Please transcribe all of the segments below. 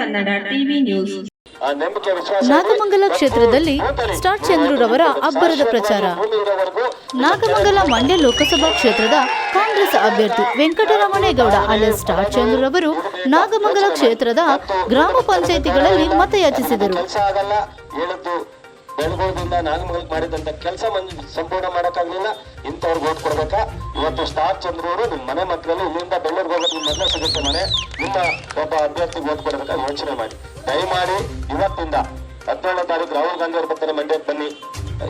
Kannada TV news. Nagamangala ಕ್ಷೇತ್ರದಲ್ಲಿ star ಚಂದ್ರರವರ ಅಬ್ಬರದ ಪ್ರಚಾರ. ನಾಗಮಂಗಲ ಮಂಡ್ಯ ಲೋಕಸಭಾ ಕ್ಷೇತ್ರದ ಕಾಂಗ್ರೆಸ್ ಅಭ್ಯರ್ಥಿ ವೆಂಕಟರಮಣೇಗೌಡ ಅಲೆ ಸ್ಟಾರ್ ಚಂದ್ರರವರು ನಾಗಮಂಗಲ ಕ್ಷೇತ್ರದ ಗ್ರಾಮ ಪಂಚಾಯಿತಿಗಳಲ್ಲಿ ಮತಯಾಚಿಸಿದರು. ಬೆಳಗೋದಿಂದ ನಾಗಮಂಗಲಕ್ಕೆ ಮಾಡಿದಂತ ಕೆಲಸ ಸಂಪೂರ್ಣ ಮಾಡೋಕ್ಕಾಗಲಿಲ್ಲ. ಇಂಥವ್ರಿಗೆ ಓಟ್ ಕೊಡ್ಬೇಕಾ? ಇವತ್ತು ಸ್ಟಾರ್ ಚಂದ್ರ ಅವರು ನಿಮ್ಮ ಮನೆ ಮಕ್ಕಳಲ್ಲಿ ಇಲ್ಲಿಂದ ಬೆಳ್ಳೂರಿಗೆ ಹೋಗೋದು ನಿಮ್ಮ ಮೊದಲೇ ಸಿಗುತ್ತೆ ಮನೆ. ನಿಮ್ಮ ಒಬ್ಬ ಅಭ್ಯರ್ಥಿಗೆ ಓಟ್ ಕೊಡ್ಬೇಕಾ? ಯೋಚನೆ ಮಾಡಿ. ದಯಮಾಡಿ ಇವತ್ತಿಂದ ಹದಿನೇಳನೇ ತಾರೀಕು ರಾಹುಲ್ ಗಾಂಧಿ ಅವರು ಬರ್ತಾರೆ ಮಂಡ್ಯಕ್ಕೆ ಬನ್ನಿ.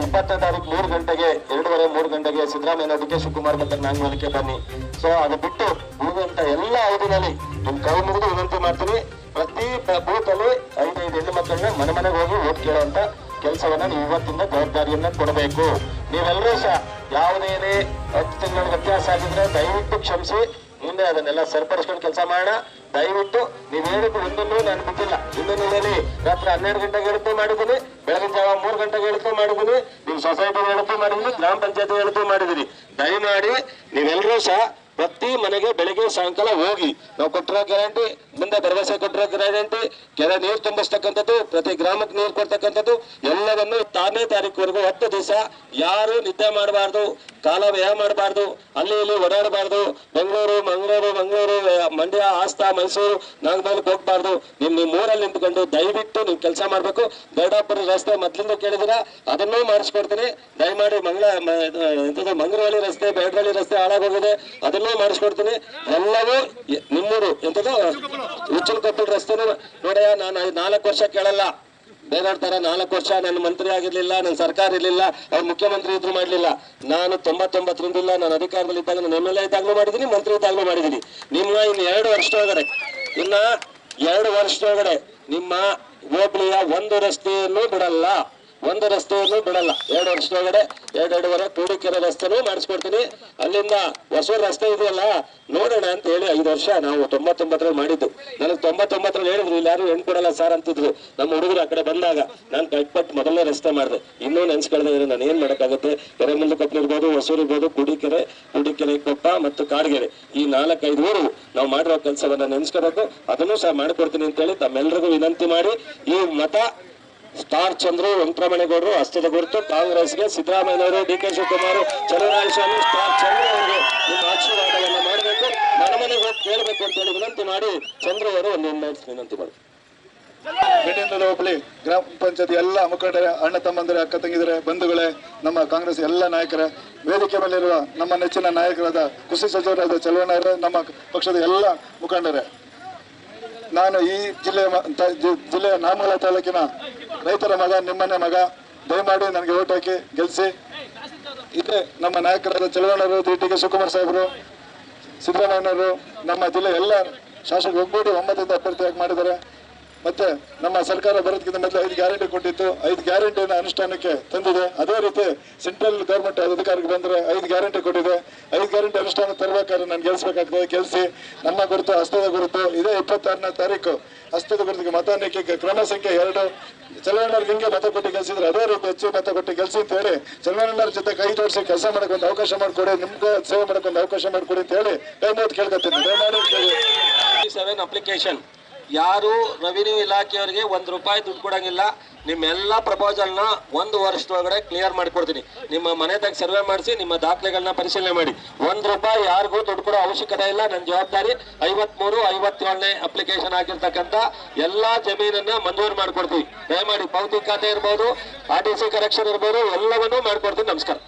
ಇಪ್ಪತ್ತನೇ ತಾರೀಕು ಮೂರು ಗಂಟೆಗೆ, ಎರಡೂವರೆ ಮೂರು ಗಂಟೆಗೆ ಸಿದ್ದರಾಮಯ್ಯ ಕೆ ಶಿವಕುಮಾರ್ ಬರ್ತಾರೆ ನಾಗಮಂಗಲಕ್ಕೆ ಬನ್ನಿ. ಸೊ ಅದು ಬಿಟ್ಟು ಉಳಿದಂತ ಎಲ್ಲ ಐದಿನಲ್ಲಿ ನಿಮ್ ಕೈ ಮುಗಿದು ವಿನಂತಿ ಮಾಡ್ತೀನಿ. ಕೊಡಬೇಕು ನೀವೆಲ್ಲರೂ ಸಹ ಯಾವುದೇನೇ ಹತ್ತು ತಿಂಗಳ ವ್ಯತ್ಯಾಸ ಆಗಿದ್ರೆ ದಯವಿಟ್ಟು ಕ್ಷಮಿಸಿ. ಮುಂದೆ ಅದನ್ನೆಲ್ಲ ಸರಿಪಡಿಸ್ಕೊಂಡು ಕೆಲಸ ಮಾಡೋಣ. ದಯವಿಟ್ಟು ನೀವು ಹೇಳಿದ್ದು ಒಂದನ್ನು ನಾನು ಬಿಟ್ಟಿಲ್ಲ. ಇನ್ನೊಂದು ಹೇಳಿ, ರಾತ್ರಿ ಹನ್ನೆರಡು ಗಂಟೆಗೆ ಹೇಳಿದ್ದು ಮಾಡಿದ್ದೀನಿ, ಬೆಳಗಿನ ಜಾವ ಮೂರು ಗಂಟೆಗೆ ಹೇಳಿದ್ದು ಮಾಡಿದ್ದೀನಿ, ನೀವು ಸೊಸೈಟಿ ಹೇಳಿದ್ದು ಮಾಡಿದ್ದೀನಿ, ಗ್ರಾಮ ಪಂಚಾಯತಿ ಹೇಳಿದ್ದು ಮಾಡಿದ್ದೀನಿ. ದಯಮಾಡಿ ನೀವೆಲ್ಲರೂ ಸಹ ಪ್ರತಿ ಮನೆಗೆ ಬೆಳಗ್ಗೆ ಸಾಯಂಕಾಲ ಹೋಗಿ, ನಾವು ಕೊಟ್ಟಿರೋ ಗ್ಯಾರಂಟಿ ಮುಂದೆ ಭರವಸೆ ಕೊಟ್ಟಿರೋ ಗ್ಯಾರಂಟಿ ಕೆರೆ ನೀರು ತುಂಬಿಸ್ತಕ್ಕಂಥದ್ದು, ಪ್ರತಿ ಗ್ರಾಮಕ್ಕೆ ನೀರು ಕೊಡ್ತಕ್ಕಂಥದ್ದು, ಎಲ್ಲವನ್ನು ತಾನೇ ತಾರೀಕುವರೆಗೂ ಹತ್ತು ದಿವಸ ಯಾರು ನಿದ್ದೆ ಮಾಡಬಾರ್ದು. ಕಾಲ ವ್ಯಯ ಮಾಡಬಾರ್ದು, ಅಲ್ಲಿ ಇಲ್ಲಿ ಓಡಾಡಬಾರ್ದು. ಬೆಂಗಳೂರು, ಮಂಗಳೂರು ಮಂಗಳೂರು ಮಂಡ್ಯ, ಆಸ್ತಾ, ಮೈಸೂರು ನಾಗಮಂಗಲಕ್ಕೆ ಹೋಗ್ಬಾರ್ದು. ನಿಮ್ ನಿಮ್ಮ ಊರಲ್ಲಿ ನಿಂತ್ಕೊಂಡು ದಯವಿಟ್ಟು ನೀವು ಕೆಲಸ ಮಾಡಬೇಕು. ಗರುಡಾಪುರ ರಸ್ತೆ ಮೊದ್ಲಿಂದ ಕೇಳಿದಿರ ಅದನ್ನೂ ಮಾಡಿಸ್ಕೊಡ್ತೀನಿ. ದಯಮಾಡಿ ಮಂಗಳ, ಮ- ಇದು, ಎಂತದು ಮಂಗರವಳ್ಳಿ ರಸ್ತೆ ಬೇಡರಳ್ಳಿ ರಸ್ತೆ ಹಾಳಾಗೋಗಿದೆ. ಅದನ್ನೂ ಮಾಡಿಸ್ಕೊಡ್ತೀನಿ. ಎಲ್ಲವೂ ನಿಮ್ಮೂರು ನಿಮ್ಮೂರು ಉಚ್ಚಲ್ ಕೊಪ್ಪಳ ರಸ್ತೆನೂ ನೋಡಯ್ಯ, ನಾನು ನಾಲ್ಕು ವರ್ಷ ಕೇಳಲ್ಲ. ಬೇರೆಯವ್ರ ನಾಲ್ಕು ವರ್ಷ ನನ್ನ ಮಂತ್ರಿ ಆಗಿರ್ಲಿಲ್ಲ, ನನ್ನ ಸರ್ಕಾರ ಇರಲಿಲ್ಲ, ಅವ್ರು ಮುಖ್ಯಮಂತ್ರಿ ಇದ್ರು ಮಾಡಲಿಲ್ಲ. ನಾನು ತೊಂಬತ್ತೊಂಬತ್ತರಿಂದಿಲ್ಲ ನಾನು ಅಧಿಕಾರದಲ್ಲಿ ಇದ್ದಾಗ ನಾನು ಎಂ ಎಲ್ ಎ ಇದ್ದಾಗಲೂ ಮಾಡಿದ್ದೀನಿ, ಮಂತ್ರಿ ಇದ್ದಾಗಲೂ ಮಾಡಿದ್ದೀನಿ. ನಿಮ್ಮ ಇನ್ನು ಎರಡು ವರ್ಷದೊಳಗಡೆ, ಇನ್ನ ಎರಡು ವರ್ಷದೊಳಗಡೆ ನಿಮ್ಮ ಹೋಬಳಿಯ ಒಂದು ರಸ್ತೆಯನ್ನು ಬಿಡಲ್ಲ. ಒಂದು ರಸ್ತೆಯನ್ನು ಬಿಡಲ್ಲ. ಎರಡು ವರ್ಷದೊಳಗಡೆ ಎರಡೆರಡುವರೆ ಕೂಡಿಕೆರೆ ರಸ್ತೆನೂ ಮಾಡಿಸ್ಕೊಡ್ತೀನಿ. ಅಲ್ಲಿಂದ ಹೊಸ ರಸ್ತೆ ಇದೆಯಲ್ಲ, ನೋಡೋಣ ಅಂತ ಹೇಳಿ ಐದು ವರ್ಷ ನಾವು ತೊಂಬತ್ತೊಂಬತ್ತರಲ್ಲಿ ಮಾಡಿದ್ದು. ನನಗೆ ತೊಂಬತ್ತೊಂಬತ್ತರಲ್ಲಿ ಹೇಳಿದ್ರು, ಇಲ್ಲಿ ಯಾರು ಹೆಣ್ಣು ಕೊಡಲ್ಲ ಸರ್ ಅಂತಿದ್ರು. ನಮ್ಮ ಹುಡುಗರು ಆ ಕಡೆ ಬಂದಾಗ ನಾನು ಕೈಪಟ್ಟು ಮೊದಲನೇ ರಸ್ತೆ ಮಾಡಿದೆ. ಇನ್ನೂ ನೆನ್ಸ್ಕೊಳ್ದೆ ನಾನು ಏನ್ ಮಾಡೋಕ್ಕಾಗುತ್ತೆ? ಕೆರೆ ಮುಂದೆ ಇರ್ಬೋದು, ಹೊಸೂರು ಇರ್ಬೋದು, ಕುಡಿಕೆರೆ ಕುಡಿಕೆರೆ ಕೊಪ್ಪ ಮತ್ತು ಕಾಡ್ಗೆರೆ. ಈ ನಾಲ್ಕೈದು ಊರು ನಾವು ಮಾಡಿರೋ ಕೆಲಸವನ್ನ ನೆನ್ಸ್ಕೋಬೇಕು ಅದನ್ನು ಸಹ ಮಾಡಿಕೊಡ್ತೀನಿ ಅಂತ ಹೇಳಿ ತಮ್ಮೆಲ್ಲರಿಗೂ ವಿನಂತಿ ಮಾಡಿ ಈ ಮತ ಸ್ಟಾರ್ ಚಂದ್ರು, ವೆಂಕಟರಮಣೇಗೌಡರು ಹಸ್ತದ ಗುರುತು, ಕಾಂಗ್ರೆಸ್ಗೆ ಸಿದ್ದರಾಮಯ್ಯನವರು, D K Shivakumar, Chaluvarayaswamy, star Chandru ಅವರಿಗೆ ನಿಮ್ಮ ಆಶೀರ್ವಾದವನ್ನು ಮಾಡಬೇಕು. ಮನೆ ಮನೆಗೆ ಹೋಗಿ ಕೇಳಬೇಕು ಅಂತ ಹೇಳಿ ವಿನಂತಿ ಮಾಡಿ ಚಂದ್ರು ಅವರು ಒಂದು ವಿನಂತಿ ಮಾಡಿ. ಬೆಟ್ಟಿಂದದ ಹೋಬಳಿ ಗ್ರಾಮ ಪಂಚಾಯತ್ ಎಲ್ಲ ಮುಖಂಡರೇ, ಅಣ್ಣ ತಮ್ಮಂದರೆ, ಅಕ್ಕ ತಂಗಿದರೆ, ಬಂಧುಗಳೇ, ನಮ್ಮ ಕಾಂಗ್ರೆಸ್ ಎಲ್ಲ ನಾಯಕರೇ, ವೇದಿಕೆ ಮೇಲಿರುವ ನಮ್ಮ ನೆಚ್ಚಿನ ನಾಯಕರಾದ ಕೃಷಿ ಸಚಿವರಾದ ಚಲುವಣ್ಣವರೇ ನಮ್ಮ ಪಕ್ಷದ ಎಲ್ಲ ಮುಖಂಡರೇ. ನಾನು ಈ ಜಿಲ್ಲೆಯ ಜಿಲ್ಲೆಯ ನಾಮಗಲ ತಾಲೂಕಿನ ರೈತರ ಮಗ, ನಿಮ್ಮನೆ ಮಗ, ದಯಮಾಡಿ ನನಗೆ ಓಟ್ ಹಾಕಿ ಗೆಲ್ಲಿಸಿ ಇದೆ ನಮ್ಮ ನಾಯಕರಾದ ಚಲವಣ್ಣರು ಡಿ ಟಿ ಕೆ. ಶಿವಕುಮಾರ್ ಸಾಹೇಬರು, ಸಿದ್ದರಾಮಯ್ಯನವರು ನಮ್ಮ ಜಿಲ್ಲೆ ಎಲ್ಲ ಶಾಸಕರು ಒಗ್ಗೂಡಿ ಒಮ್ಮತದಿಂದ ಅಭ್ಯರ್ಥಿಯಾಗಿ ಮಾಡಿದ್ದಾರೆ. ಮತ್ತೆ ನಮ್ಮ ಸರ್ಕಾರ ಬರೋದಕ್ಕಿಂತ ಮೊದಲು ಐದು ಗ್ಯಾರಂಟಿ ಕೊಟ್ಟಿತ್ತು. ಐದು ಗ್ಯಾರಂಟಿಯನ್ನು ಅನುಷ್ಠಾನಕ್ಕೆ ತಂದಿದೆ. ಅದೇ ರೀತಿ ಸೆಂಟ್ರಲ್ ಗೌರ್ಮೆಂಟ್ ಅಧಿಕಾರಿಗೆ ಬಂದರೆ ಐದು ಗ್ಯಾರಂಟಿ ಕೊಟ್ಟಿದೆ. ಐದು ಗ್ಯಾರಂಟಿ ಅನುಷ್ಠಾನ ತರಬೇಕಾದ್ರೆ ನಾನು ಗೆಲ್ಸ್ಬೇಕಾಗ್ತದೆ. ಗೆಲ್ಸಿ ನಮ್ಮ ಗುರುತು ಹಸ್ತದ ಗುರುತು. ಇದೇ ಇಪ್ಪತ್ತಾರನೇ ತಾರೀಕು ಹಸ್ತದ ಗುರುತಿಗೆ ಮತ ಎಣಿಕೆ ಕ್ರಮ ಸಂಖ್ಯೆ ಎರಡು. ಚಲವಣ್ಣವ್ರಿಗೆ ಹಿಂಗೆ ಮತ ಕೊಟ್ಟು ಗೆಲ್ಸಿದ್ರೆ. ಅದೇ ರೀತಿ ಹೆಚ್ಚು ಮತ ಕೊಟ್ಟು ಗೆಲ್ಸಿ ಅಂತ ಹೇಳಿ ಚಲವಣ್ಣವ್ರ ಜೊತೆ ಕೈ ಜೋಡಿಸಿ ಕೆಲಸ ಮಾಡಕ್ಕೆ ಅವಕಾಶ ಮಾಡಿಕೊಡಿ, ನಿಮ್ಗೆ ಸೇವೆ ಮಾಡಕ್ಕೆ ಅವಕಾಶ ಮಾಡಿಕೊಡಿ ಅಂತ ಹೇಳಿ ಕೇಳ್ಕೊತೀನಿ. ದಯಮಾಡಿ ಕೇಳಿ. ಸೆವೆನ್ ಅಪ್ಲಿಕೇಶನ್ ಯಾರು ರೆವಿನ್ಯೂ ಇಲಾಖೆಯವರಿಗೆ ಒಂದು ರೂಪಾಯಿ ದುಡ್ಡು ಕೊಡಂಗಿಲ್ಲ. ನಿಮ್ಮೆಲ್ಲ ಪ್ರಪೋಸಲ್ನ ಒಂದು ವರ್ಷದೊಳಗಡೆ ಕ್ಲಿಯರ್ ಮಾಡಿಕೊಡ್ತೀನಿ. ನಿಮ್ಮ ಮನೆದಾಗ ಸರ್ವೆ ಮಾಡಿಸಿ ನಿಮ್ಮ ದಾಖಲೆಗಳನ್ನ ಪರಿಶೀಲನೆ ಮಾಡಿ. ಒಂದು ರೂಪಾಯಿ ಯಾರಿಗೂ ದುಡ್ಡು ಕೊಡೋ ಅವಶ್ಯಕತೆ ಇಲ್ಲ. ನನ್ನ ಜವಾಬ್ದಾರಿ ಐವತ್ಮೂರು ಐವತ್ತೇಳನೇ ಅಪ್ಲಿಕೇಶನ್ ಆಗಿರ್ತಕ್ಕಂಥ ಎಲ್ಲಾ ಜಮೀನನ್ನ ಮಂಜೂರು ಮಾಡ್ಕೊಡ್ತೀವಿ. ದಯಮಾಡಿ ಪೌತಿ ಖಾತೆ ಇರ್ಬೋದು ಆರ್ ಟಿ ಸಿ ಕರೆಕ್ಷನ್ ಇರ್ಬೋದು ಎಲ್ಲವನ್ನೂ ಮಾಡ್ಕೊಡ್ತೀನಿ ನಮಸ್ಕಾರ.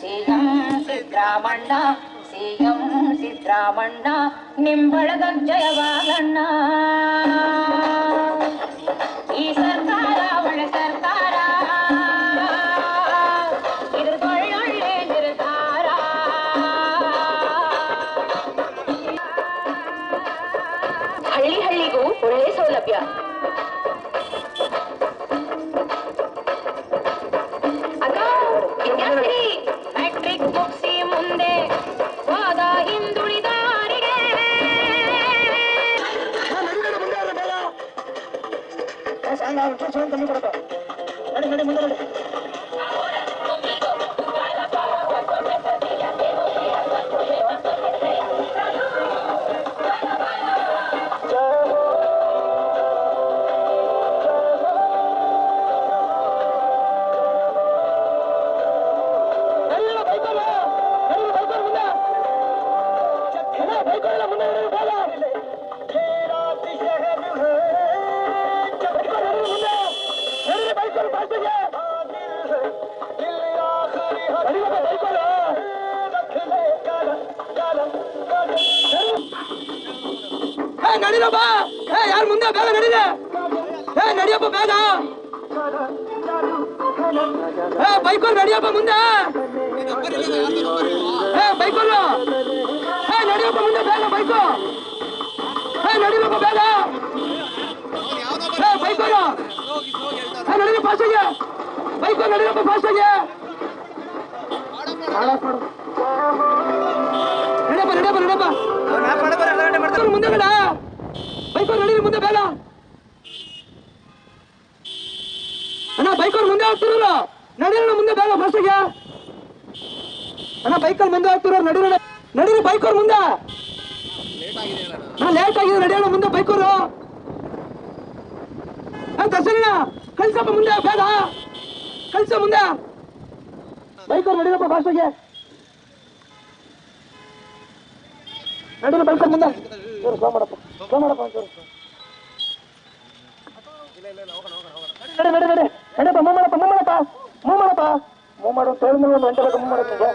ಸಿಎಂ ಸಿದ್ದರಾಮಣ್ಣ ಸಿಎಂ ಸಿದ್ದರಾಮಣ್ಣ ನಿಂಬಳದ ಜಯವಾಗಣ್ಣ ಏ ಏ, ಬೈಕೋಲ್ ನಡಿಯಪ್ಪ ಮುಂದೆ. ಏ ಬೈಕೋಲ್ ಏ ನಡಿಯಪ್ಪ ಮುಂದೆ ಬೇಗ ಬೈಕು. ಏ ನಡೀರಪ್ಪ ಬೇಗ. ಏ ಬೈಕೋಲ್ ಏ ನಡೀರಿ ಫಾಸ್ಟಾಗಿ ಬೈಕೋಲ್ ನಡಿಯಪ್ಪ ಫಾಸ್ಟಾಗೆ ನಡಿಯಪ್ಪ ನಡಿಯಪ್ಪ ನಡಿಯಪ್ಪ. ಬೈಕೋಲ್ ಮುಂದೆ ಬೇಡ. ಬೈಕೋಲ್ ನಡೀರಿ ಮುಂದೆ ಬೇಗ ಅಣ್ಣ ಬೈಕೋರ್ ಮುಂದೆ ಹೋಗ್ತಿರಲ್ಲ ನಡೀರಣ್ಣ ಮುಂದೆ ಬೇಗ ಫಸ್ಟಿಗೆ ಅಣ್ಣ ಬೈಕಲ್ಲಿ ಮುಂದೆ ಹೋಗ್ತಿರೋ ನಡೀರಣ ನಡೀರಿ ಬೈಕೋರ್ ಮುಂದೆ. ನಾ ಲೇಟ್ ಆಗಿದೆ ನಡೆಯೋಣ ಮುಂದೆ ಬೈಕೋರು ದರ್ಶನ ಕಳ್ಸಪ್ಪ ಮುಂದೆ, ಬೇಗ. ಕಳ್ಸ ಮುಂದೆ. ಬೈಕೋರ್ ನಡೀರಪ್ಪ ಫಾಸ್ಟಿಗೆ ನಡೀರಿ ಬೈಕೋರ್ ಮುಂದೆ. ಸ್ಲೋ ಮಾಡಪ್ಪ ಸ್ಲೋ ಮಾಡಪ್ಪ ಒಂಚೂರು ನಡೆ ನಡೆ ನಡೆ. ನಡೆ ಮೂವ್ ಮಾಡಪ್ಪ ಮಾಡಪ್ಪ ಮೂವ್ ಮಾಡಪ್ಪ ಮೂವ್ ಮಾಡು ಒಂದು ಗಂಟೆ ಬೇಕು ಮೂವ್ ಮಾಡಕ್ಕೆ ನಿಂಗೆ.